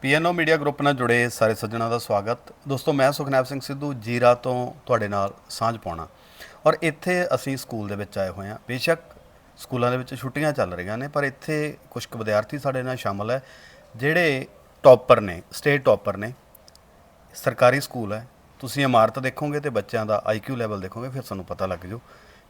ਪੀਐਨਓ media group ਨਾਲ ਜੁੜੇ ਸਾਰੇ ਸੱਜਣਾਂ ਦਾ ਸਵਾਗਤ। ਦੋਸਤੋ, ਮੈਂ ਸੁਖਨੈਬ ਸਿੰਘ ਸਿੱਧੂ, ਜੀਰਾ ਤੋਂ ਤੁਹਾਡੇ ਨਾਲ ਸਾਂਝ ਪਾਉਣਾ। ਔਰ ਇੱਥੇ ਅਸੀਂ ਸਕੂਲ ਦੇ ਵਿੱਚ ਆਏ ਹੋਏ ਹਾਂ। ਬੇਸ਼ੱਕ ਸਕੂਲਾਂ ਦੇ ਵਿੱਚ ਛੁੱਟੀਆਂ ਚੱਲ ਰਹੀਆਂ ਨੇ, ਪਰ ਇੱਥੇ ਕੁਝ ਕੁ ਵਿਦਿਆਰਥੀ ਸਾਡੇ ਨਾਲ ਸ਼ਾਮਲ ਹੈ, ਜਿਹੜੇ ਟੌਪਰ ਨੇ, ਸਟੇਟ ਟੌਪਰ ਨੇ। ਸਰਕਾਰੀ ਸਕੂਲ ਹੈ। ਤੁਸੀਂ ਇਮਾਰਤ ਦੇਖੋਗੇ ਤੇ ਬੱਚਿਆਂ ਦਾ ਆਈਕਿਊ ਲੈਵਲ ਦੇਖੋਗੇ, ਫਿਰ ਤੁਹਾਨੂੰ ਪਤਾ ਲੱਗ ਜੂ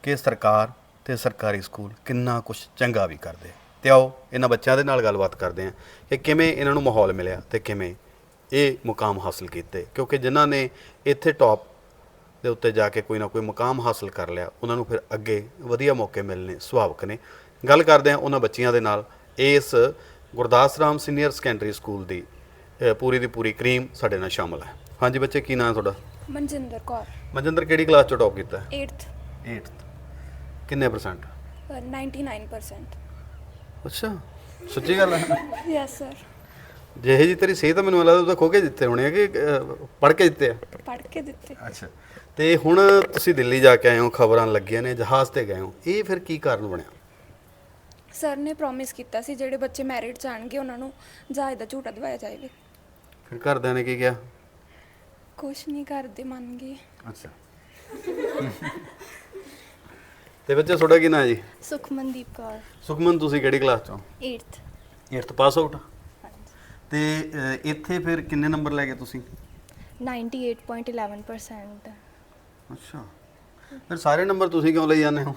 ਕਿ ਸਰਕਾਰ ਤੇ ਸਰਕਾਰੀ ਸਕੂਲ ਕਿੰਨਾ ਕੁਝ ਚੰਗਾ ਵੀ ਕਰਦੇ ਤੇ ਆਓ ਇਹਨਾਂ ਬੱਚਿਆਂ ਦੇ ਨਾਲ ਗੱਲਬਾਤ ਕਰਦੇ ਹਾਂ ਕਿ ਕਿਵੇਂ ਇਹਨਾਂ ਨੂੰ ਮਾਹੌਲ ਮਿਲਿਆ ਤੇ ਕਿਵੇਂ ਇਹ ਮੁਕਾਮ ਹਾਸਲ ਕੀਤੇ। ਕਿਉਂਕਿ ਜਿਨ੍ਹਾਂ ਨੇ ਇੱਥੇ ਟੌਪ ਦੇ ਉੱਤੇ ਜਾ ਕੇ ਕੋਈ ਨਾ ਕੋਈ ਮੁਕਾਮ ਹਾਸਲ ਕਰ ਲਿਆ ਉਹਨਾਂ ਨੂੰ ਫਿਰ ਅੱਗੇ ਵਧੀਆ ਮੌਕੇ ਮਿਲਣੇ ਸੁਭਾਵਿਕ ਨੇ। ਗੱਲ ਕਰਦੇ ਹਾਂ ਉਹਨਾਂ ਬੱਚੀਆਂ ਦੇ ਨਾਲ। ਇਸ Gurdas Ram senior secondary school ਦੀ ਪੂਰੀ ਦੀ ਪੂਰੀ ਕਰੀਮ ਸਾਡੇ ਨਾਲ ਸ਼ਾਮਲ ਹੈ। ਹਾਂਜੀ ਬੱਚੇ ਕੀ ਨਾਮ ਹੈ ਤੁਹਾਡਾ? ਮਨਜਿੰਦਰ ਕੌਰ। ਮਨਜਿੰਦਰ ਕਿਹੜੀ ਕਲਾਸ ਚ ਟੌਪ ਕੀਤਾ? 8th 8th ਕਿੰਨੇ ਪਰਸੈਂਟ 99% ਅੱਛਾ ਸੱਚੀ ਗੱਲ ਹੈ? ਯੈਸ ਸਰ ਜਿਹੇ ਜੀ ਤੇਰੀ ਸਿਹਤ ਆ, ਮੈਨੂੰ ਲੱਗਦਾ ਤੂੰ ਤਾਂ ਖੋ ਕੇ ਜਿੱਤੇ ਹੋਣੇ ਆ ਕਿ ਪੜ ਕੇ ਜਿੱਤੇ ਆ? ਪੜ੍ਹ ਕੇ ਦਿੱਤੇ। ਅੱਛਾ। ਤੇ ਹੁਣ ਤੁਸੀਂ ਦਿੱਲੀ ਜਾ ਕੇ ਆਏ ਹੋ ਖਬਰਾਂ ਲੱਗੀਆਂ ਨੇ ਜਹਾਜ਼ ਤੇ ਗਏ ਹੋ ਇਹ ਫਿਰ ਕੀ ਕਾਰਨ ਬਣਿਆ? ਸਰ ਨੇ ਪ੍ਰੋਮਿਸ ਕੀਤਾ ਸੀ ਜਿਹੜੇ ਬੱਚੇ ਮੈਰਿਟ ਚ ਆਣਗੇ ਉਹਨਾਂ ਨੂੰ ਜਹਾਜ਼ ਦਾ ਝੂਟਾ ਦਵਾਇਆ ਜਾਏਗਾ। ਫਿਰ ਘਰਦਿਆਂ ਨੇ ਕੀ ਕਿਹਾ? ਕੁਛ ਨਹੀਂ ਕਰਦੇ ਮੰਨ ਗਏ। ਅੱਛਾ। ਤੇ ਬੱਚੇ ਤੁਹਾਡਾ ਕੀ ਨਾਂ ਹੈ ਜੀ? ਸੁਖਮਨਦੀਪ ਕੌਰ। ਸੁਖਮਨ ਤੁਸੀਂ ਕਿਹੜੀ ਕਲਾਸ ਚੋਂ? 8th 8th ਪਾਸ ਆਊਟ ਤੇ ਇੱਥੇ ਫਿਰ ਕਿੰਨੇ ਨੰਬਰ ਲੈ ਗਏ ਤੁਸੀਂ? 98.11% ਅੱਛਾ। ਫਿਰ ਸਾਰੇ ਨੰਬਰ ਤੁਸੀਂ ਕਿਉਂ ਲਈ ਜਾਂਦੇ ਹੋ?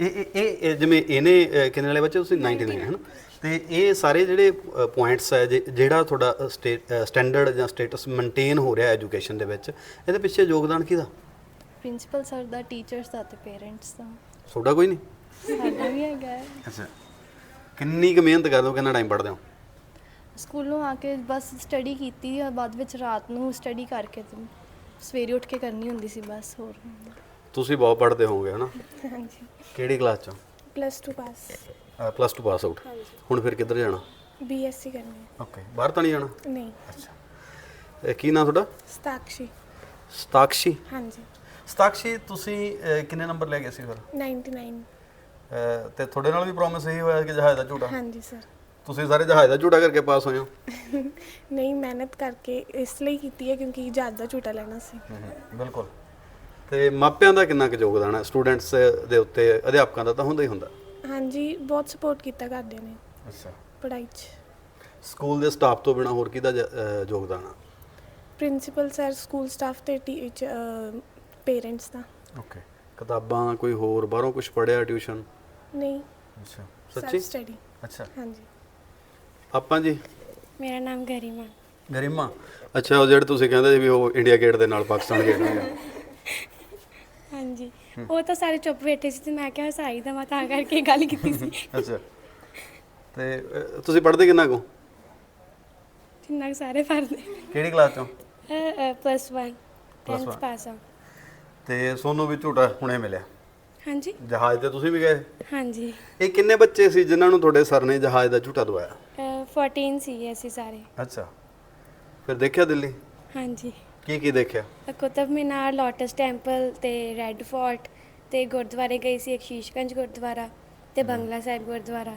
ਇਹ ਇਹ- ਇਹ ਇਹ ਜਿਵੇਂ ਇਹਨੇ ਕਿੰਨੇ ਵਾਲੇ ਬੱਚੇ ਤੁਸੀਂ? 99 ਹੈ ਨਾ ਤੇ ਇਹ ਸਾਰੇ ਜਿਹੜੇ ਪੁਆਇੰਟਸ ਹੈ ਜੇ- ਜਿਹੜਾ ਤੁਹਾਡਾ ਸਟੈਂਡਰਡ ਜਾਂ ਸਟੇਟਸ ਮੇਨਟੇਨ ਹੋ ਰਿਹਾ ਐਜੂਕੇਸ਼ਨ ਦੇ ਵਿੱਚ ਇਹਦੇ ਪਿੱਛੇ ਯੋਗਦਾਨ ਕਿਹਦਾ? ਪ੍ਰਿੰਸੀਪਲ ਸਰ ਦਾ ਟੀਚਰਸ ਦਾ ਤੇ ਪੇਰੈਂਟਸ ਦਾ। ਤੁਹਾਡਾ ਕੋਈ ਨਹੀਂ? ਸਾਡਾ ਵੀ ਹੈਗਾ ਹੈ। ਅੱਛਾ। ਕਿੰਨੀ ਕੁ ਮਿਹਨਤ ਕਰਦੇ ਹੋ? ਕਿੰਨਾ ਟਾਈਮ ਪੜ੍ਹਦੇ ਹੋ? ਸਕੂਲੋਂ ਆ ਕੇ ਬਸ ਸਟੱਡੀ ਕੀਤੀ ਆ ਬਾਅਦ ਵਿੱਚ ਰਾਤ ਨੂੰ ਸਟੱਡੀ ਕਰਕੇ ਤੇ ਸਵੇਰੇ ਉੱਠ ਕੇ ਕਰਨੀ ਹੁੰਦੀ ਸੀ ਬਸ ਹੋਰ। ਤੁਸੀਂ ਬਹੁਤ ਪੜ੍ਹਦੇ ਹੋਵੋਗੇ ਹਨਾ? ਹਾਂਜੀ। ਕਿਹੜੀ ਕਲਾਸ ਚੋਂ? Plus 2 pass plus 2 pass out ਹੁਣ ਫਿਰ ਕਿੱਧਰ ਜਾਣਾ? ਬੀਐਸਸੀ ਕਰਨੀ ਓਕੇ ਬਾਹਰ ਤਾਂ ਨਹੀਂ ਜਾਣਾ? ਹੈ ਨਹੀਂ। ਅੱਛਾ। ਇਹ ਕੀ ਨਾਮ ਤੁਹਾਡਾ? ਸਤਾਕਸ਼ੀ। ਸਤਾਕਸ਼ੀ। ਹਾਂਜੀ। ਸਤਾਕਸ਼ੀ ਤੁਸੀਂ ਅਹ, ਕਿੰਨੇ ਨੰਬਰ ਲੈ ਗਏ ਸੀ ਫਿਰ? 99 ਅਹ, ਤੇ ਤੁਹਾਡੇ ਨਾਲ ਵੀ ਪ੍ਰੋਮਿਸ ਇਹੀ ਹੋਇਆ ਕਿ ਜਹਾਜ਼ ਦਾ ਝੂਟਾ? ਹਾਂਜੀ ਸਰ ਤੁਸੀਂ ਸਾਰੇ ਜਹਾਜ਼ ਦਾ ਝੂਟਾ ਕਰਕੇ ਪਾਸ ਹੋਏ ਹੋ? ਨਹੀਂ ਮਿਹਨਤ ਕਰਕੇ ਇਸ ਲਈ ਕੀਤੀ ਹੈ ਕਿਉਂਕਿ ਜਹਾਜ਼ ਦਾ ਝੂਟਾ ਲੈਣਾ ਸੀ। ਬਿਲਕੁਲ। ਤੇ ਮਾਪਿਆਂ ਦਾ ਕਿੰਨਾ ਕੁ ਯੋਗਦਾਨ ਹੈ? ਸਟੂਡੈਂਟਸ ਦੇ ਉੱਤੇ ਅਧਿਆਪਕਾਂ ਦਾ ਤਾਂ ਹੁੰਦਾ ਹੀ ਹੁੰਦਾ। ਹਾਂਜੀ ਬਹੁਤ ਸਪੋਰਟ ਕੀਤਾ ਘਰਦਿਆਂ ਨੇ। ਅੱਛਾ। ਪੜ੍ਹਾਈ 'ਚ। ਸਕੂਲ ਦੇ ਸਟਾਫ ਤੋਂ ਬਿਨਾ ਹੋਰ ਕਿਹਦਾ ਜ- ਅਹ, ਯੋਗਦਾਨ ਆ? ਪ੍ਰਿੰਸੀਪਲ ਸਰ ਸਕੂਲ ਸਟਾਫ ਤੇ ਟੀਚ ਪੇਰੈਂਟਸ ਦਾ। ਓਕੇ ਕਿਤਾਬਾਂ ਕੋਈ ਹੋਰ ਬਾਹਰੋਂ ਕੁਝ ਪੜਿਆ ਟਿਊਸ਼ਨ ਨਹੀਂ। ਅੱਛਾ। ਸੱਚੀ? ਸਟੱਡੀ ਅੱਛਾ। ਹਾਂਜੀ। ਆਪਾਂ ਜੀ? ਮੇਰਾ ਨਾਮ ਗਰਿਮਾ। ਗਰਿਮਾ? ਅੱਛਾ ਉਹ ਜਿਹੜੇ ਤੁਸੀਂ ਕਹਿੰਦੇ ਸੀ ਵੀ ਉਹ ਇੰਡੀਆ ਗੇਟ ਦੇ ਨਾਲ ਪਾਕਿਸਤਾਨ ਗੇਟ ਨਾਲ ਹਾਂਜੀ। ਉਹ ਤਾਂ ਸਾਰੇ ਚੁੱਪ ਬੈਠੇ ਸੀ ਤੇ ਮੈਂ ਕਿਹਾ ਹਸਾਈ ਦਾ ਮੈਂ ਤਾਂ ਕਰਕੇ ਗੱਲ ਕੀਤੀ ਸੀ। ਅੱਛਾ। ਤੇ ਤੁਸੀਂ ਪੜ੍ਹਦੇ ਕਿੰਨਾ ਕੋ? ਜਿੰਨਾ ਕੁ ਸਾਰੇ ਪੜ੍ਹਦੇ। ਕਿਹੜੀ ਕਲਾਸ ਚੋਂ? Plus 1 Plus 10th one. ਪਾਸ ਆ। ਤੇ ਸੋਨੂੰ ਵੀ ਝੂਟਾ ਹੁਣੇ ਮਿਲਿਆ। ਹਾਂਜੀ। ਜਹਾਜ਼ ਤੇ ਤੁਸੀਂ ਵੀ ਗਏ? ਹਾਂਜੀ। ਇਹ ਕਿੰਨੇ ਬੱਚੇ ਸੀ ਜਿਨ੍ਹਾਂ ਨੂੰ ਤੁਹਾਡੇ ਸਰ ਨੇ ਜਹਾਜ਼ ਦਾ ਝੂਟਾ ਦਵਾਇਆ? ਅਹ 14 ਸੀਗੇ ਅਸੀਂ ਸਾਰੇ। ਅੱਛਾ। ਫਿਰ ਦੇਖਿਆ ਦਿੱਲੀ? ਹਾਂਜੀ। ਕੀ ਕੀ ਦੇਖਿਆ? ਕੁਤਬ ਮੀਨਾਰ ਲੋਟਸ ਟੈਂਪਲ ਤੇ ਰੈੱਡ ਫੋਰਟ ਤੇ ਗੁਰਦੁਆਰੇ ਗਈ ਸੀ ਇੱਕ ਸ਼ੀਸ਼ਗੰਜ ਗੁਰਦੁਆਰਾ ਤੇ ਬੰਗਲਾ ਸਾਹਿਬ ਗੁਰਦੁਆਰਾ।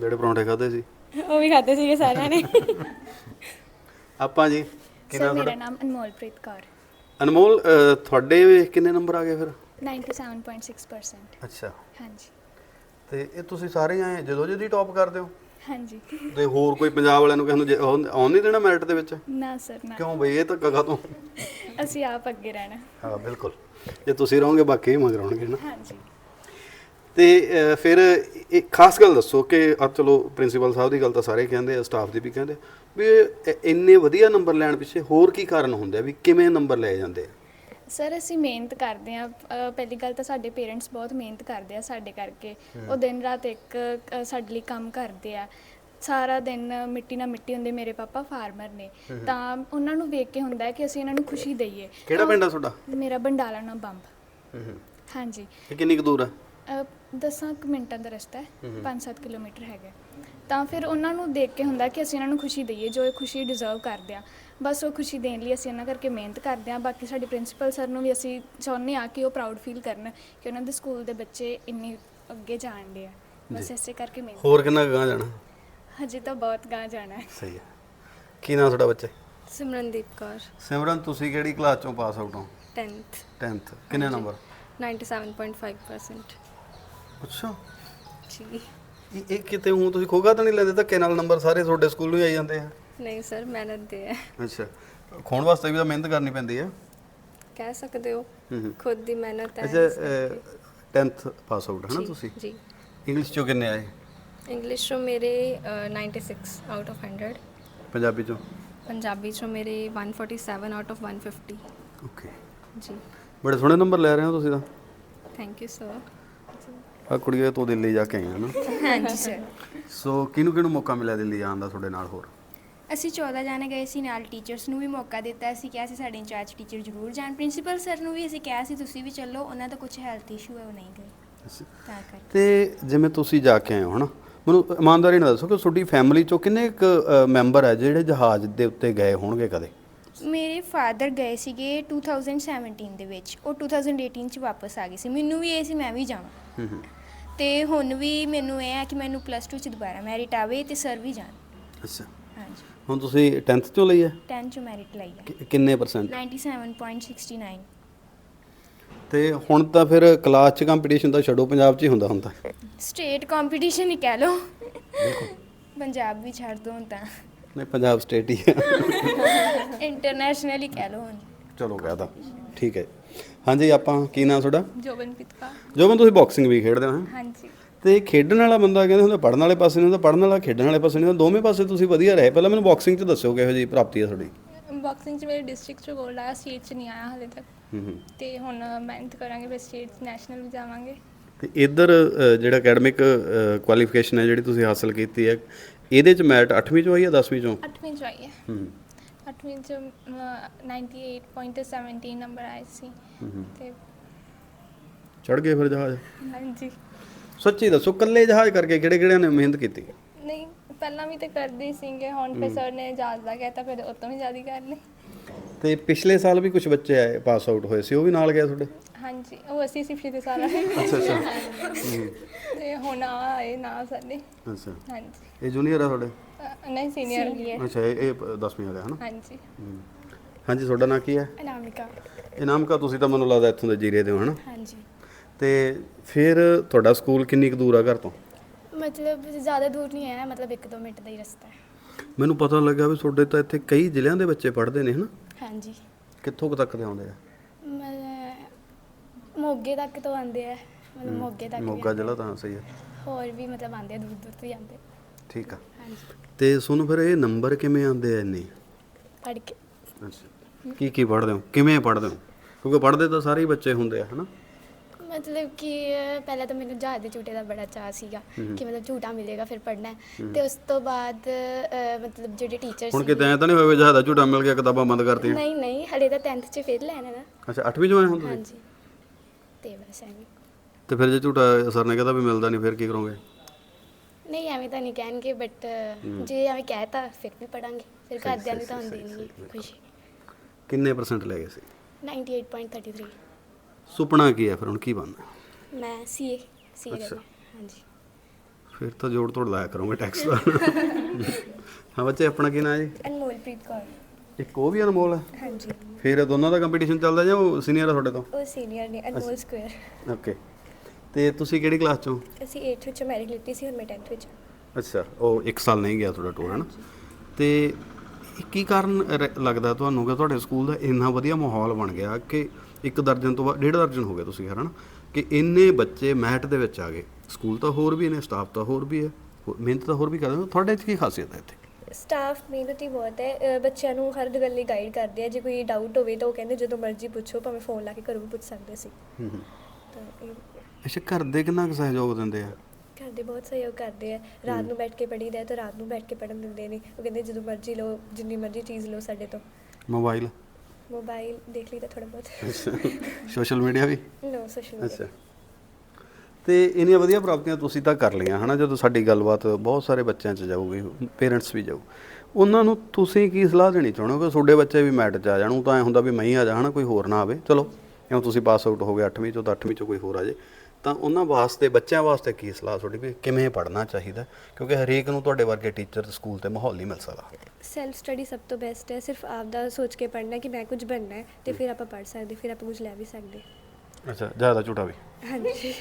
ਜਿਹੜੇ ਪਰੌਂਠੇ ਖਾਦੇ ਸੀ? ਉਹ ਵੀ ਖਾਦੇ ਸੀਗੇ ਸਾਰਿਆਂ ਨੇ। ਆਪਾਂ ਜੀ ਸਰ ਕਿੰਨਾ ਮੇਰਾ ਨਾਮ ਅਨਮੋਲਪ੍ਰੀਤ ਕੌਰ ਅਨਮੋਲ ਅਹ, ਤੁਹਾਡੇ ਕਿੰਨੇ ਨੰਬਰ ਆ ਗਏ ਫਿਰ? 97.6% ਅੱਛਾ। ਹਾਂਜੀ। ਤੇ ਇਹ ਤੁਸੀਂ ਸਾਰੇ ਆਏ ਜਦੋਂ ਜਦੀ ਟੌਪ ਕਰਦੇ ਹੋ? ਹਾਂਜੀ। ਤੇ ਹੋਰ ਕੋਈ ਪੰਜਾਬ ਵਾਲਿਆਂ ਨੂੰ ਕਿਸੇ ਨੂੰ ਜੇ ਆਉਣ ਆਉਣ ਨਹੀਂ ਦੇਣਾ ਮੈਰਿਟ ਦੇ ਵਿੱਚ? ਨਾ ਸਰ ਨਾ। ਕਿਉਂ ਬਈ ਇਹ ਤਾਂ ਕਗਾ ਤੋਂ। ਅਸੀਂ ਆਪ ਅੱਗੇ ਰਹਿਣਾ। ਹਾਂ ਬਿਲਕੁਲ। ਜੇ ਤੁਸੀਂ ਰਹੋਗੇ ਬਾਕੀ ਵੀ ਮਗਰ ਆਉਣਗੇ ਨਾ। ਹਾਂਜੀ। ਤੇ ਫਿਰ ਇੱਕ ਖਾਸ ਗੱਲ ਦੱਸੋ ਕਿ ਆ ਚਲੋ ਪ੍ਰਿੰਸੀਪਲ ਸਾਹਿਬ ਦੀ ਗੱਲ ਤਾਂ ਸਾਰੇ ਕਹਿੰਦੇ ਆ ਸਟਾਫ ਦੀ ਵੀ ਕਹਿੰਦੇ ਆ, ਵੀ ਇਹ ਇੰਨੇ ਵਧੀਆ ਨੰਬਰ ਲੈਣ ਪਿੱਛੇ ਹੋਰ ਕੀ ਕਾਰਨ ਹੁੰਦੇ ਵੀ ਕਿਵੇਂ ਨੰਬਰ ਲਏ ਜਾਂਦੇ ਆ? ਸਰ ਅਸੀਂ ਮਿਹਨਤ ਕਰਦੇ ਆ ਪਹਿਲੀ ਗੱਲ ਤਾਂ ਸਾਡੇ ਪੇਰੈਂਟਸ ਬਹੁਤ ਮਿਹਨਤ ਕਰਦੇ ਆ ਸਾਡੇ ਕਰਕੇ। ਉਹ ਦਿਨ ਰਾਤ ਇੱਕ ਅ, ਸਾਡੇ ਲਈ ਕੰਮ ਕਰਦੇ ਆ। ਸਾਰਾ ਦਿਨ ਮਿੱਟੀ ਨਾਲ ਮਿੱਟੀ ਹੁੰਦੇ ਮੇਰੇ ਪਾਪਾ ਫਾਰਮਰ ਨੇ। ਤਾਂ ਉਹਨਾਂ ਨੂੰ ਵੇਖ ਕੇ ਹੁੰਦਾ ਹੈ ਕਿ ਅਸੀਂ ਇਹਨਾਂ ਨੂੰ ਖੁਸ਼ੀ ਦਈਏ। ਕਿਹੜਾ ਪਿੰਡ ਆ ਤੁਹਾਡਾ? ਮੇਰਾ ਬੰਡਾਲਾ ਨਾ ਬੰਬ। ਹੂੰ ਹੂੰ। ਹਾਂਜੀ। ਇਹ ਕਿੰਨੀ ਕੁ ਦੂਰ ਆ? ਅ, ਦਸਾਂ ਕੁ ਮਿੰਟਾਂ ਦਾ ਰਸਤਾ ਹੈ। 5-7 ਕਿਲੋਮੀਟਰ ਹੈਗਾ। ਤਾਂ ਫਿਰ ਉਹਨਾਂ ਨੂੰ ਦੇਖ ਕੇ ਹੁੰਦਾ ਕਿ ਅਸੀਂ ਇਹਨਾਂ ਨੂੰ ਖੁਸ਼ੀ ਦਈਏ ਜੋ ਇਹ ਖੁਸ਼ੀ ਡਿਜ਼ਰਵ ਕਰਦੇ ਆ। ਬਸ ਉਹ ਖੁਸ਼ੀ ਦੇਣ ਲਈ ਅਸੀਂ ਇਹਨਾਂ ਕਰਕੇ ਮਿਹਨਤ ਕਰਦੇ ਆ। ਬਾਕੀ ਸਾਡੇ ਪ੍ਰਿੰਸੀਪਲ ਸਰ ਨੂੰ ਵੀ ਅਸੀਂ ਚਾਹੁੰਦੇ ਆ ਕਿ ਉਹ ਪ੍ਰਾਊਡ ਫੀਲ ਕਰਨ ਕਿ ਉਹਨਾਂ ਦੇ ਸਕੂਲ ਦੇ ਬੱਚੇ ਇੰਨੇ ਅੱਗੇ ਜਾਣਦੇ ਆ। ਬਸ। ਇਸੇ ਕਰਕੇ ਮਿਹਨਤ ਹੋਰ ਕਿੰਨਾ ਗਾਂ ਜਾਣਾ? ਹਜੇ ਤਾਂ ਬਹੁਤ ਗਾਂ ਜਾਣਾ ਹੈ। ਸਹੀ ਹੈ। ਕੀ ਨਾਮ ਤੁਹਾਡਾ ਬੱਚੇ? ਸਿਮਰਨਦੀਪ ਕੌਰ। ਸਿਮਰਨ ਤੁਸੀਂ ਕਿਹੜੀ ਕਲਾਸ ਚੋਂ ਪਾਸ ਆਊਟ ਹੋ? 10th 10th ਕਿੰਨੇ ਨੰਬਰ 97.5% ਅੱਛਾ। ਜੀ। ਇਹ ਇਹ ਕਿਤੇ ਹੁਣ ਤੁਸੀਂ ਖੋਗਾ ਤਾਂ ਨਹੀਂ ਲੈਂਦੇ? ਧੱਕੇ ਨਾਲ ਨੰਬਰ ਸਾਰੇ ਤੁਹਾਡੇ ਸਕੂਲ ਨੂੰ ਹੀ ਆਈ ਜਾਂਦੇ ਆ। ਨਹੀਂ ਸਰ ਮਿਹਨਤ ਦੇ ਹੈ ਅੱਛਾ। ਖੋਣ ਵਾਸਤੇ ਵੀ ਤਾਂ ਮਿਹਨਤ ਕਰਨੀ ਪੈਂਦੀ ਹੈ ਕਹਿ ਸਕਦੇ ਹੋ ਹੂੰ ਹੂੰ। ਖੁਦ ਦੀ ਮਿਹਨਤ ਹੈ ਅੱਛਾ 10th ਪਾਸ ਆਊਟ ਹੈ ਨਾ ਜੀ, ਤੁਸੀਂ? ਜੀ। ਇੰਗਲਿਸ਼ ਚੋਂ ਕਿੰਨੇ ਆਏ? ਇੰਗਲਿਸ਼ ਚੋਂ ਮੇਰੇ ਅ, 96 ਆਊਟ ਆਫ 100 ਪੰਜਾਬੀ ਚੋਂ? ਪੰਜਾਬੀ ਚੋਂ ਮੇਰੇ 147 ਆਊਟ ਆਫ 150 ਓਕੇ ਜੀ। ਬੜੇ ਸੋਹਣੇ ਨੰਬਰ ਲੈ ਰਹੇ ਹੋ ਤੁਸੀਂ ਤਾਂ। ਥੈਂਕ ਯੂ ਸਰ ਆ ਕੁੜੀਏ ਤੋਂ ਦਿੱਲੀ ਜਾ ਕੇ ਆਈਆਂ ਨਾ। ਹਾਂਜੀ ਸਰ ਸੋ ਕਿਹਨੂੰ ਕਿਹਨੂੰ ਮੌਕਾ ਮਿਲਿਆ ਦਿੱਲੀ ਜਾਣ ਦਾ ਤੁਹਾਡੇ ਨਾਲ ਹੋਰ? ਅਸੀਂ 14 ਜਾਣੇ ਗਏ ਸੀ ਨਾਲ ਟੀਚਰਸ ਨੂੰ ਵੀ ਮੌਕਾ ਦਿੱਤਾ। ਅਸੀਂ ਕਿਹਾ ਸੀ ਸਾਡੇ ਇੰਚਾਰਜ ਟੀਚਰ ਜ਼ਰੂਰ ਜਾਣ। ਪ੍ਰਿੰਸੀਪਲ ਸਰ ਨੂੰ ਵੀ ਅਸੀਂ ਕਿਹਾ ਸੀ ਤੁਸੀਂ ਵੀ ਚੱਲੋ ਉਹਨਾਂ ਦਾ ਕੁਝ ਹੈਲਥ ਇਸ਼ੂ ਹੈ ਉਹ ਨਹੀਂ ਗਏ ਤਾਂ ਕਰਕੇ। ਤੇ ਜਿਵੇਂ ਤੁਸੀਂ ਜਾ ਕੇ ਆਏ ਹੋ ਹਨਾ? ਮੈਨੂੰ ਇਮਾਨਦਾਰੀ ਨਾਲ ਦੱਸੋ ਕਿ ਤੁਹਾਡੀ ਫੈਮਿਲੀ ਚੋਂ ਕਿੰਨੇ ਕੁ ਮੈਂਬਰ ਹੈ ਜਿਹੜੇ ਜਹਾਜ਼ ਦੇ ਉੱਤੇ ਗਏ ਹੋਣਗੇ ਕਦੇ? ਮੇਰੇ ਫਾਦਰ ਗਏ ਸੀਗੇ 2017 ਦੇ ਵਿੱਚ। ਉਹ 2018 ਚ ਵਾਪਸ ਆ ਗਏ ਸੀ। ਮੈਨੂੰ ਵੀ ਇਹ ਸੀ ਮੈਂ ਵੀ ਜਾਵਾਂ। ਹੂੰ ਹੂੰ। ਤੇ ਹੁਣ ਵੀ ਮੈਨੂੰ ਇਹ ਹੈ ਕਿ ਮੈਨੂੰ ਪਲੱਸ 2 ਚ ਦੁਬਾਰਾ ਮੈਰਿਟ ਆਵੇ ਤੇ ਸਰ ਵੀ ਜਾਣ। ਅੱਛਾ। ਹਾਂਜੀ। ਹੁਣ ਤੁਸੀਂ 10th ਚੋਂ ਲਈ ਹੈ? 10 ਚ ਮੈਰਿਟ ਲਈ ਹੈ। ਕਿ- ਕਿੰਨੇ ਪਰਸੈਂਟ 97.69 ਤੇ ਹੁਣ ਤਾਂ ਫਿਰ ਕਲਾਸ 'ਚ ਕੰਪੀਟੀਸ਼ਨ ਤਾਂ ਛੱਡੋ ਪੰਜਾਬ 'ਚ ਹੀ ਹੁੰਦਾ ਹੁੰਦਾ ਸਟੇਟ ਕੰਪੀਟੀਸ਼ਨ ਹੀ ਕਹਿ ਲਓ। ਪੰਜਾਬ ਵੀ ਛੱਡ ਦੋ ਹੁਣ ਤਾਂ। ਨਹੀਂ ਪੰਜਾਬ ਸਟੇਟ ਹੀ ਹੈ। ਇੰਟਰਨੈਸ਼ਨਲ ਹੀ ਕਹਿ ਲਓ ਹੁਣ। ਚਲੋ ਕਹਦਾ ਠੀਕ ਹੈ। ਹਾਂਜੀ ਆਪਾਂ ਕੀ ਨਾਮ ਤੁਹਾਡਾ? ਜੋਬਨਪ੍ਰੀਤ ਜੋਬਨ ਤੁਸੀਂ ਬਾਕਸਿੰਗ ਵੀ ਖੇਡਦੇ ਹੋ ਹੈਂ? ਹਾਂਜੀ। ਤੇ ਖੇਡਣ ਵਾਲਾ ਬੰਦਾ ਕਹਿੰਦੇ ਹੁੰਦਾ ਪੜਨ ਵਾਲੇ ਪਾਸੇ ਨਹੀਂ ਹੁੰਦਾ ਪੜਨ ਵਾਲਾ ਖੇਡਣ ਵਾਲੇ ਪਾਸੇ ਨਹੀਂ ਹੁੰਦਾ ਦੋਵੇਂ ਪਾਸੇ ਤੁਸੀਂ ਵਧੀਆ ਰਹੇ। ਪਹਿਲਾਂ ਮੈਨੂੰ ਬਾਕਸਿੰਗ 'ਚ ਦੱਸਿਓ ਕਿਹੋ ਜੀ ਪ੍ਰਾਪਤੀ ਹੈ ਤੁਹਾਡੀ। ਬਾਕਸਿੰਗ 'ਚ ਮੇਰੇ ਡਿਸਟ੍ਰਿਕਟ 'ਚ ਗੋਲਡ ਆਇਆ ਸਟੇਟ 'ਚ ਨਹੀਂ ਆਇਆ ਹਲੇ ਤੱਕ। ਹੂੰ ਹੂੰ। ਤੇ ਹੁਣ ਮਿਹਨਤ ਕਰਾਂਗੇ ਫਿਰ ਸਟੇਟ ਨੈਸ਼ਨਲ ਵੀ ਜਾਵਾਂਗੇ। ਤੇ ਇਧਰ ਜਿਹੜਾ ਅਕੈਡਮਿਕ ਕੁਆਲੀਫਿਕੇਸ਼ਨ ਹੈ ਜਿਹੜੀ ਤੁਸੀਂ ਹਾਸਲ ਕੀਤੀ ਹੈ ਇਹਦੇ 'ਚ ਮੈਟ 8ਵੀਂ 'ਚੋਂ ਆਈ ਹੈ 10ਵੀਂ 'ਚੋਂ? 8ਵੀਂ 'ਚ ਆਈ ਹੈ। ਹੂੰ। 8ਵੀਂ 'ਚ ਅਹ, 98.17 ਨੰਬਰ ਆਏ ਸੀ। ਤੇ ਚੜ ਗਏ ਫਿਰ ਜਹਾਜ਼? ਹਾਂਜੀ। ਸੱਚੀ ਦੱਸੋ ਕੱਲੇ ਜਹਾਜ਼ ਕਰਕੇ ਕਿਹੜੇ ਕਿਹੜਿਆਂ ਨੇ ਮਿਹਨਤ ਕੀਤੀ? ਨਹੀਂ ਪਹਿਲਾਂ ਵੀ ਤੇ ਕਰਦੇ ਹੀ ਸੀਗੇ ਹੁਣ ਫਿਰ ਸਰ ਨੇ ਇਜਾਜ਼ਤ ਦਾ ਕਹਿਤਾ ਫਿਰ ਉਹ ਤੋਂ ਵੀ ਜ਼ਿਆਦਾ ਕਰ ਲਈ ਤੇ ਪਿਛਲੇ ਸਾਲ ਵੀ ਕੁਝ ਬੱਚੇ ਆਏ ਪਾਸ ਆਊਟ ਹੋਏ ਸੀ ਉਹ ਵੀ ਨਾਲ ਗਏ ਤੁਹਾਡੇ? ਹਾਂਜੀ ਉਹ ਅਸੀਂ ਸੀ ਪਿਛਲੇ ਸਾਲ। ਆਏ ਅੱਛਾ। ਅੱਛਾ ਤੇ ਹੁਣ ਆ ਆਏ ਨਾ ਸਾਡੇ। ਅੱਛਾ। ਹਾਂਜੀ। ਇਹ ਜੂਨੀਅਰ ਆ ਤੁਹਾਡੇ? ਨਹੀਂ ਸੀਨੀਅਰ ਅੱਛਾ ਇਹ ਇਹ 10ਵੀਂ ਵਾਲਾ ਹੈ ਨਾ? ਹਾਂਜੀ। ਹੂੰ। ਹਾਂਜੀ ਤੁਹਾਡਾ ਨਾਂ ਕੀ ਹੈ? ਅਨਾਮਿਕਾ। ਇਨਾਮ ਕਾ ਤੁਸੀਂ ਤਾਂ ਮੈਨੂੰ ਲੱਗਦਾ ਇੱਥੋਂ ਦੇ ਜੀਰੇ ਦੇ ਹੋ ਹਨਾ? ਹਾਂਜੀ। ਤੇ ਫਿਰ ਤੁਹਾਡਾ ਸਕੂਲ ਕਿੰਨੀ ਕੁ ਦੂਰ ਆ ਘਰ ਤੋਂ? ਮਤਲਬ ਜ਼ਿਆਦਾ ਦੂਰ ਨਹੀਂ ਹੈ ਮਤਲਬ 1-2 ਮਿੰਟ ਦਾ ਹੀ ਰਸਤਾ ਹੈ। ਮੈਨੂੰ ਪਤਾ ਲੱਗਾ ਵੀ ਤੁਹਾਡੇ ਤਾਂ ਇੱਥੇ ਕਈ ਜ਼ਿਲ੍ਹਿਆਂ ਦੇ ਬੱਚੇ ਪੜ੍ਹਦੇ ਨੇ ਹਨਾ? ਹਾਂਜੀ। ਕਿੱਥੋਂ ਕੁ ਤੱਕ ਦੇ ਆਉਂਦੇ ਆ? ਮੈਂ ਮੋਗੇ ਤੱਕ ਤੋਂ ਆਉਂਦੇ ਆ। ਮਤਲਬ ਮੋਗੇ ਤੱਕ ਵੀ ਮੋਗਾ ਆਉਂਦੇ ਜ਼ਿਲ੍ਹਾ ਤਾਂ ਸਹੀ ਹੈ। ਆ। ਹੋਰ ਵੀ ਮਤਲਬ ਆਉਂਦੇ ਆ ਦੂਰ ਦੂਰ ਤੋਂ ਹੀ ਆਉਂਦੇ ਆ। ਠੀਕ ਆ। ਹਾਂਜੀ। ਤੇ ਤੁਹਾਨੂੰ ਫਿਰ ਇਹ ਨੰਬਰ ਕਿਵੇਂ ਆਉਂਦੇ ਆ ਇੰਨੇ? ਪੜ੍ਹ ਕੇ। ਅੱਛਾ। ਕੀ ਕੀ ਪੜ੍ਹਦੇ ਹੋ? ਕਿਵੇਂ ਪੜ੍ਹਦੇ ਹੋ? ਕਿਉਂਕਿ ਪੜ੍ਹਦੇ ਤਾਂ ਸਾਰੇ ਹੀ ਬੱਚੇ ਹੁੰਦੇ ਆ ਹਨਾ? ਮਤਲਬ ਕਿ ਅਹ, ਪਹਿਲਾਂ ਤਾਂ ਮੈਨੂੰ ਜਹਾਜ਼ ਦੇ ਝੂਟੇ ਦਾ ਬੜਾ ਚਾਅ ਸੀਗਾ ਕਿ ਮਤਲਬ ਝੂਟਾ ਮਿਲੇਗਾ ਫਿਰ ਪੜ੍ਹਨਾ ਹੈ। ਤੇ ਉਸ ਤੋਂ ਬਾਅਦ ਅਹ, ਮਤਲਬ ਜਿਹੜੇ ਟੀਚਰ ਹੁਣ ਕਿਤੇ ਐ ਤਾਂ ਨਹੀਂ ਹੋਇਆ ਵੀ ਜਹਾਜ਼ ਦਾ ਝੂਟਾ ਮਿਲ ਗਿਆ ਕਿਤਾਬਾਂ ਬੰਦ ਕਰਤੀਆਂ? ਨਹੀਂ ਨਹੀਂ ਹਲੇ ਤਾਂ 10th ਚ ਫਿਰ ਲੈਣਾ ਨਾ। ਅੱਛਾ 8ਵੀਂ ਚ ਆਏ ਹੋ ਤੁਸੀਂ? ਹਾਂਜੀ। ਤੇ ਬਸ ਐਵੇਂ। ਤੇ ਫਿਰ ਜੇ ਝੂਟਾ ਸਰ ਨੇ ਕਹਿੰਦਾ ਵੀ ਮਿਲਦਾ ਨਹੀਂ ਫਿਰ ਕੀ ਕਰੋਗੇ? ਨਹੀਂ ਐਵੇਂ ਤਾਂ ਨਹੀਂ ਕਹਿਣਗੇ ਬਟ ਜੇ ਐਵੇਂ ਕਹਿਤਾ ਫਿਰ ਵੀ ਪੜਾਂਗੇ ਫਿਰ ਘਰਦਿਆਂ ਨੂੰ ਤਾਂ ਹੁੰਦੀ ਨਹੀਂ ਖੁਸ਼ੀ। ਕਿੰਨੇ ਪਰਸੈਂਟ ਲੈ ਗਏ ਸੀ? 98.33 ਸੁਪਨਾ ਕੀ ਹੈ ਫਿਰ ਹੁਣ ਕੀ ਬਣਨਾ? ਮੈਂ ਸੀਏ ਸੀਏ ਅੱਛਾ। ਕਰਨਾ। ਹਾਂਜੀ। ਫਿਰ ਤਾਂ ਜੋੜ ਤੋੜ ਲਾਇਆ ਕਰੋਗੇ ਟੈਕਸ ਦਾ। ਹਾਂ ਬੱਚੇ ਆਪਣਾ ਕੀ ਨਾਂ ਹੈ ਜੀ? ਅਨਮੋਲਪ੍ਰੀਤ ਕੌਰ। ਇੱਕ ਉਹ ਵੀ ਅਨਮੋਲ ਹੈ? ਹਾਂਜੀ। ਫਿਰ ਇਹ ਦੋਨਾਂ ਦਾ ਕੰਪੀਟੀਸ਼ਨ ਚੱਲਦਾ ਜਾਂ ਉਹ ਸੀਨੀਅਰ ਹੈ ਤੁਹਾਡੇ ਤੋਂ? ਉਹ ਸੀਨੀਅਰ ਨੇ ਅਨਮੋਲ ਸਕੁਅਰ ਓਕੇ ਤੇ ਤੁਸੀਂ ਕਿਹੜੀ ਕਲਾਸ ਚੋਂ? ਅਸੀਂ 8th ਵਿੱਚ ਮੈਰਿਟ ਲਿੱਤੀ ਸੀ ਹੁਣ ਮੈਂ 10th ਵਿੱਚ ਅੱਛਾ ਉਹ 1 ਸਾਲ ਨਹੀਂ ਗਿਆ ਤੁਹਾਡਾ ਟੂਰ ਹੈ ਨਾ ਤੇ ਇਹ ਕੀ ਕਾਰਨ ਰ- ਲੱਗਦਾ ਤੁਹਾਨੂੰ ਕਿ ਤੁਹਾਡੇ ਸਕੂਲ ਦਾ ਇੰਨਾ ਵਧੀਆ ਮਾਹੌਲ ਬਣ ਗਿਆ ਕਿ ਇੱਕ ਦਰਜਨ ਤੋਂ ਬਾਅਦ ਡੇਢ ਦਰਜਨ ਹੋ ਗਏ ਤੁਸੀਂ ਹੈ ਨਾ ਕਿ ਇੰਨੇ ਬੱਚੇ ਮੈਟ ਦੇ ਵਿੱਚ ਆ ਗਏ। ਸਕੂਲ ਤਾਂ ਹੋਰ ਵੀ ਨੇ ਸਟਾਫ ਤਾਂ ਹੋਰ ਵੀ ਹੈ। ਹੋ- ਮਿਹਨਤ ਤਾਂ ਹੋਰ ਵੀ ਕਰਦੇ ਨੇ। ਤੁਹਾਡੇ 'ਚ ਕੀ ਖਾਸੀਅਤ ਹੈ ਇੱਥੇ? ਸਟਾਫ ਮਿਹਨਤੀ ਬਹੁਤ ਹੈ। ਬੱਚਿਆਂ ਨੂੰ ਹਰ ਗੱਲ ਲਈ ਗਾਈਡ ਕਰਦੇ ਆ। ਜੇ ਕੋਈ ਡਾਊਟ ਹੋਵੇ ਤਾਂ ਉਹ ਕਹਿੰਦੇ ਜਦੋਂ ਮਰਜ਼ੀ ਪੁੱਛੋ ਭਾਵੇਂ ਫੋਨ ਲਾ ਕੇ ਘਰੋਂ ਵੀ ਪੁੱਛ ਸਕਦੇ ਸੀ। ਹੂੰ ਹੂੰ। ਤਾਂ ਇਹ ਅੱਛਾ ਘਰ ਦੇ ਕਿੰਨਾ ਕੁ ਸਹਿਯੋਗ ਦਿੰਦੇ ਆ? ਘਰ ਦੇ ਬਹੁਤ ਸਹਿਯੋਗ ਕਰਦੇ ਆ। ਰਾਤ ਨੂੰ ਬੈਠ ਕੇ ਪੜ੍ਹੀਦਾ ਹੈ ਤਾਂ ਰਾਤ ਨੂੰ ਬੈਠ ਕੇ ਪੜ੍ਹਨ ਦਿੰਦੇ ਨੇ। ਉਹ ਕਹਿੰਦੇ ਜਦੋਂ ਮਰਜ਼ੀ ਲਓ ਜਿੰਨੀ ਮਰਜ਼ੀ ਚੀਜ਼ ਲਓ ਸਾਡੇ ਤੋਂ। ਮੋਬਾਈਲ? ਮੋਬਾਈਲ ਦੇਖ ਲਈਦਾ ਥੋੜਾ ਬਹੁਤ। ਸੋਸ਼ਲ ਮੀਡੀਆ ਵੀ? ਨੋ ਸੋਸ਼ਲ ਅੱਛਾ। ਤੇ ਇੰਨੀਆਂ ਵਧੀਆ ਪ੍ਰਾਪਤੀਆਂ ਤੁਸੀਂ ਤਾਂ ਕਰ ਲਈਆਂ ਹਨਾ? ਜਦੋਂ ਸਾਡੀ ਗੱਲਬਾਤ ਬਹੁਤ ਸਾਰੇ ਬੱਚਿਆਂ 'ਚ ਜਾਊਗੀ ਪੇਰੈਂਟਸ ਵੀ ਜਾਊ। ਉਹਨਾਂ ਨੂੰ ਤੁਸੀਂ ਕੀ ਸਲਾਹ ਦੇਣੀ ਚਾਹੁੰਦੇ ਹੋ ਕਿ ਤੁਹਾਡੇ ਬੱਚੇ ਵੀ ਮੈਟ 'ਚ ਆ ਜਾਣ ਉਹ ਤਾਂ ਐ ਹੁੰਦਾ ਵੀ ਮੈਂ ਹੀ ਆ ਜਾ ਹਨਾ? ਕੋਈ ਹੋਰ ਨਾ ਆਵੇ। ਚਲੋ ਜਿਵੇਂ ਤੁਸੀਂ ਪਾਸ ਆਊਟ ਹੋ ਗਏ 8ਵੀਂ ਚੋਂ ਤਾਂ 8ਵੀਂ ਚੋਂ ਕੋਈ ਹੋਰ ਆ ਜੇ ਤਾਂ ਉਹਨਾਂ ਵਾਸਤੇ ਬੱਚਿਆਂ ਵਾਸਤੇ ਕੀ ਸਲਾਹ ਤੁਹਾਡੀ ਵੀ ਕਿਵੇਂ ਪੜ੍ਹਨਾ ਚਾਹੀਦਾ? ਕਿਉਂਕਿ ਹਰੇਕ ਨੂੰ ਤੁਹਾਡੇ ਵਰਗੇ ਟੀਚਰ ਸਕੂਲ ਤੇ ਮਾਹੌਲ ਨਹੀਂ ਮਿਲ ਸਕਦਾ। ਸੈਲਫ ਸਟੱਡੀ ਸਭ ਤੋਂ ਬੈਸਟ ਹੈ। ਸਿਰਫ ਆਪ ਦਾ ਸੋਚ ਕੇ ਪੜ੍ਹਨਾ ਕਿ ਮੈਂ ਕੁਝ ਬਣਨਾ ਹੈ ਤੇ ਫਿਰ ਆਪਾਂ ਪੜ੍ਹ ਸਕਦੇ ਫਿਰ ਆਪਾਂ ਕੁਝ ਲੈ ਵੀ ਸਕਦੇ। ਅੱਛਾ ਜ਼ਿਆਦਾ ਝੂਟਾ ਵੀ। ਹਾਂਜੀ।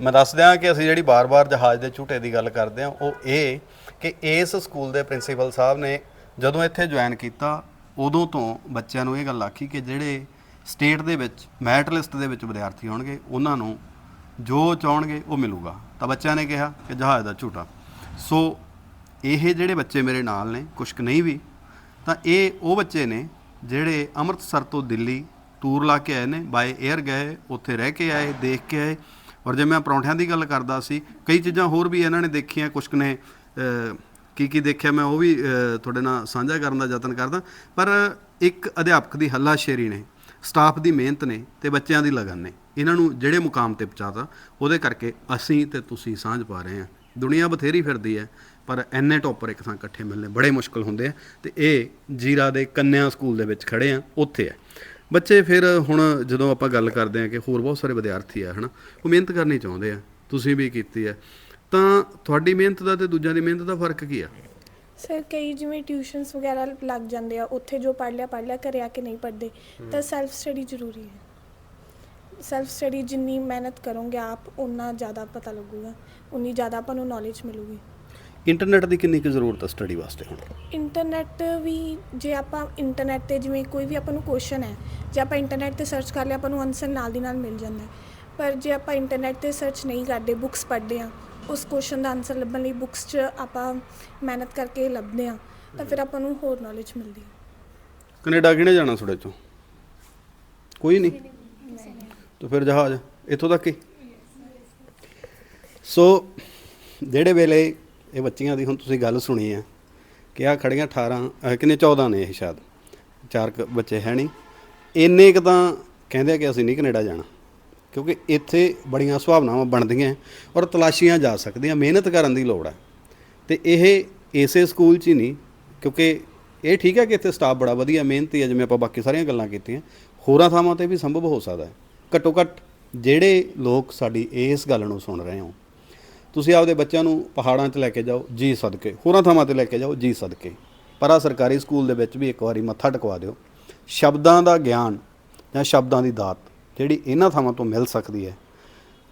ਮੈਂ ਦੱਸ ਦਿਆਂ ਕਿ ਅਸੀਂ ਜਿਹੜੀ ਬਾਰ-ਬਾਰ ਜਹਾਜ਼ ਦੇ ਝੂਟੇ ਦੀ ਗੱਲ ਕਰਦੇ ਹਾਂ ਉਹ ਇਹ ਕਿ ਇਸ ਸਕੂਲ ਦੇ ਪ੍ਰਿੰਸੀਪਲ ਸਾਹਿਬ ਨੇ ਜਦੋਂ ਇੱਥੇ ਜੁਆਇਨ ਕੀਤਾ ਉਦੋਂ ਤੋਂ ਬੱਚਿਆਂ ਨੂੰ ਇਹ ਗੱਲ ਆਖੀ ਕਿ ਜਿਹੜੇ ਸਟੇਟ ਦੇ ਵਿੱਚ, ਮੈਰਿਟ ਲਿਸਟ ਦੇ ਵਿੱਚ ਵਿਦਿਆਰਥੀ ਹੋਣਗੇ, ਉਹਨਾਂ ਨੂੰ ਜੋ ਚਾਹਣਗੇ ਉਹ ਮਿਲੂਗਾ। ਤਾਂ ਬੱਚਿਆਂ ਨੇ ਕਿਹਾ ਕਿ ਜਹਾਜ਼ ਦਾ ਝੂਟਾ। ਸੋ ਇਹ ਜਿਹੜੇ ਬੱਚੇ ਮੇਰੇ ਨਾਲ ਨੇ, ਕੁਛ ਕੁ ਨਹੀਂ ਵੀ, ਤਾਂ ਇਹ ਉਹ ਬੱਚੇ ਨੇ ਜਿਹੜੇ ਅੰਮ੍ਰਿਤਸਰ ਤੋਂ ਦਿੱਲੀ ਟੂਰ ਲਾ ਕੇ ਆਏ ਨੇ ਬਾਏ 에ਅਰ ਗਏ, ਉੱਥੇ ਰਹਿ ਕੇ ਆਏ, ਦੇਖ ਕੇ ਆਏ। ਔਰ ਜੇ ਮੈਂ ਪਰੌਂਠਿਆਂ ਦੀ ਗੱਲ ਕਰਦਾ ਸੀ, ਕਈ ਚੀਜ਼ਾਂ ਹੋਰ ਵੀ ਇਹਨਾਂ ਨੇ ਦੇਖੀਆਂ, ਕੁਛ ਕੁ ਨੇ ਕੀ ਕੀ ਦੇਖਿਆ ਮੈਂ ਉਹ ਵੀ ਤੁਹਾਡੇ ਨਾਲ ਸਾਂਝਾ ਕਰਨ ਦਾ ਯਤਨ ਕਰਦਾ। ਪਰ ਇੱਕ ਅਧਿਆਪਕ ਦੀ ਹੱਲਾਸ਼ੇਰੀ ਨੇ ਸਟਾਫ ਦੀ ਮਿਹਨਤ ਨੇ ਤੇ ਬੱਚਿਆਂ ਦੀ ਲਗਨ ਨੇ। ਇਹਨਾਂ ਨੂੰ ਜਿਹੜੇ ਮੁਕਾਮ ਤੇ ਪਹੁੰਚਾਤਾ, ਉਹਦੇ ਕਰਕੇ ਅਸੀਂ ਤੇ ਤੁਸੀਂ ਸਾਂਝ ਪਾ ਰਹੇ ਹਾਂ। ਦੁਨੀਆ ਬਥੇਰੀ ਫਿਰਦੀ ਹੈ, ਪਰ ਐਨੇ ਟੌਪਰ ਇੱਕ ਥਾਂ ਇਕੱਠੇ ਮਿਲਨੇ ਬੜੇ ਮੁਸ਼ਕਲ ਹੁੰਦੇ ਆ ਤੇ ਇਹ ਜੀਰਾ ਦੇ ਕੰਨਿਆ ਸਕੂਲ ਦੇ ਵਿੱਚ ਖੜੇ ਆ, ਉੱਥੇ ਆ। ਬੱਚੇ ਫਿਰ ਹੁਣ ਜਦੋਂ ਆਪਾਂ ਗੱਲ ਕਰਦੇ ਆ ਕਿ ਹੋਰ ਬਹੁਤ ਸਾਰੇ ਵਿਦਿਆਰਥੀ ਆ, ਹਨਾ, ਉਹ ਮਿਹਨਤ ਕਰਨੀ ਚਾਹੁੰਦੇ ਆ, ਤੁਸੀਂ ਵੀ ਕੀਤੀ ਆ। ਤਾਂ ਤੁਹਾਡੀ ਮਿਹਨਤ ਦਾ ਤੇ ਦੂਜਿਆਂ ਦੀ ਮਿਹਨਤ ਦਾ ਫ਼ਰਕ ਕੀ ਆ? ਸਰ ਕਈ ਜਿਵੇਂ ਟਿਊਸ਼ਨਸ ਵਗੈਰਾ ਲੱਗ ਜਾਂਦੇ ਆ ਉੱਥੇ ਜੋ ਪੜ੍ਹ ਲਿਆ ਪੜ੍ਹ ਲਿਆ ਘਰੇ ਆ ਕੇ ਨਹੀਂ ਪੜ੍ਹਦੇ ਤਾਂ ਸੈਲਫ ਸਟੱਡੀ ਜ਼ਰੂਰੀ ਹੈ। ਸੈਲਫ ਸਟੱਡੀ ਜਿੰਨੀ ਮਿਹਨਤ ਕਰੋਗੇ ਆਪ ਉਨਾ ਜ਼ਿਆਦਾ ਪਤਾ ਲੱਗੂਗਾ ਉਨੀ ਜ਼ਿਆਦਾ ਆਪਾਂ ਨੂੰ ਨੌਲੇਜ ਮਿਲੂਗੀ। ਇੰਟਰਨੈਟ ਦੀ ਕਿੰਨੀ ਕੁ ਜ਼ਰੂਰਤ ਹੈ ਸਟੱਡੀ ਵਾਸਤੇ ਹੁਣ? ਇੰਟਰਨੈਟ ਵੀ ਜੇ ਆਪਾਂ ਇੰਟਰਨੈਟ ਤੇ ਜਿਵੇਂ ਕੋਈ ਵੀ ਆਪਾਂ ਨੂੰ ਕੁਐਸਚਨ ਹੈ ਜੇ ਆਪਾਂ ਇੰਟਰਨੈਟ ਤੇ ਸਰਚ ਕਰ ਲਿਆ ਆਪਾਂ ਨੂੰ ਆਨਸਰ ਨਾਲ ਦੀ ਨਾਲ ਮਿਲ ਜਾਂਦਾ ਹੈ। ਪਰ ਜੇ ਆਪਾਂ ਇੰਟਰਨੈਟ ਤੇ ਸਰਚ ਨਹੀਂ ਕਰਦੇ ਬੁੱਕਸ ਪੜ੍ਹਦੇ ਆ ਉਸ ਕੁਐਸਚਨ ਦਾ ਆਨਸਰ ਲੱਭਣ ਲਈ ਬੁੱਕਸ 'ਚ ਆਪਾਂ ਮਿਹਨਤ ਕਰਕੇ ਲੱਭਦੇ ਆ ਤਾਂ ਫਿਰ ਆਪਾਂ ਨੂੰ ਹੋਰ ਨੌਲੇਜ ਮਿਲਦੀ ਹੈ। ਕੈਨੇਡਾ ਕਿਹਨੇ ਜਾਣਾ ਤੁਹਾਡੇ ਚੋਂ? ਕੋਈ ਨਹੀਂ? ਤਾਂ ਫਿਰ ਜਹਾਜ਼, ਇੱਥੋਂ ਤੱਕ ਹੀ? ਸੋ ਜਿਹੜੇ ਵੇਲੇ ਇਹ ਬੱਚੀਆਂ ਦੀ ਹੁਣ ਤੁਸੀਂ ਗੱਲ ਸੁਣੀ ਹੈ ਕਿ ਆ ਖੜੀਆਂ 18 ਅਹ ਕਿੰਨੇ 14 ਨੇ ਇਹ ਸ਼ਾਇਦ, ਚਾਰ ਕੁ ਬੱਚੇ ਹੈ ਨਹੀਂ। ਇੰਨੇ ਕੁ ਤਾਂ ਕਹਿੰਦੇ ਆ ਕਿ ਅਸੀਂ ਨਹੀਂ ਕੈਨੇਡਾ ਜਾਣਾ। ਕਿਉਂਕਿ ਇੱਥੇ ਬੜੀਆਂ ਸੁਭਾਵਨਾਵਾਂ ਬਣਦੀਆਂ ਔਰ ਤਲਾਸ਼ੀਆਂ ਜਾ ਸਕਦੀਆਂ, ਮਿਹਨਤ ਕਰਨ ਦੀ ਲੋੜ ਹੈ। ਤੇ ਇਹ ਇਸੇ ਸਕੂਲ 'ਚ ਹੀ ਨਹੀਂ, ਕਿਉਂਕਿ ਇਹ ਠੀਕ ਹੈ ਕਿ ਇੱਥੇ ਸਟਾਫ ਬੜਾ ਵਧੀਆ, ਮਿਹਨਤੀ ਹੈ, ਜਿਵੇਂ ਆਪਾਂ ਬਾਕੀ ਸਾਰੀਆਂ ਗੱਲਾਂ ਕੀਤੀਆਂ। ਹੋਰਾਂ ਥਾਵਾਂ ਤੇ ਵੀ ਸੰਭਵ ਹੋ ਸਕਦਾ ਹੈ। ਘੱਟੋ ਘੱਟ ਜਿਹੜੇ ਲੋਕ ਸਾਡੀ ਇਸ ਗੱਲ ਨੂੰ ਸੁਣ ਰਹੇ ਹੋ ਤੁਸੀਂ ਆਪਦੇ ਬੱਚਿਆਂ ਨੂੰ ਪਹਾੜਾਂ 'ਚ ਲੈ ਕੇ ਜਾਓ, ਜੀ ਸਦਕੇ। ਹੋਰਾਂ ਥਾਵਾਂ ਤੇ ਲੈ ਕੇ ਜਾਓ, ਜੀ ਸਦਕੇ। ਪਰ ਆ ਸਰਕਾਰੀ ਸਕੂਲ ਦੇ ਵਿੱਚ ਵੀ ਇੱਕ ਵਾਰੀ ਮੱਥਾ ਟਕਵਾ ਦਿਓ। ਸ਼ਬਦਾਂ ਦਾ ਗਿਆਨ ਜਾਂ ਸ਼ਬਦਾਂ ਦੀ ਦਾਤ ਜਿਹੜੀ ਇਹਨਾਂ ਥਾਵਾਂ ਤੋਂ ਮਿਲ ਸਕਦੀ ਹੈ,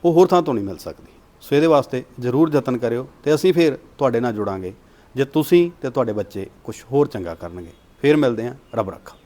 ਉਹ ਹੋਰ ਥਾਂ ਤੋਂ ਨਹੀਂ ਮਿਲ ਸਕਦੀ। ਸੋ ਇਹਦੇ ਵਾਸਤੇ ਜ਼ਰੂਰ ਯਤਨ ਕਰਿਓ ਤੇ ਅਸੀਂ ਫਿਰ ਤੁਹਾਡੇ ਨਾਲ ਜੁੜਾਂਗੇ। ਜੇ ਤੁਸੀਂ ਤੇ ਤੁਹਾਡੇ ਬੱਚੇ ਕੁਝ ਹੋਰ ਚੰਗਾ ਕਰਨਗੇ, ਫਿਰ ਮਿਲਦੇ ਹਾਂ। ਰੱਬ ਰੱਖਾ।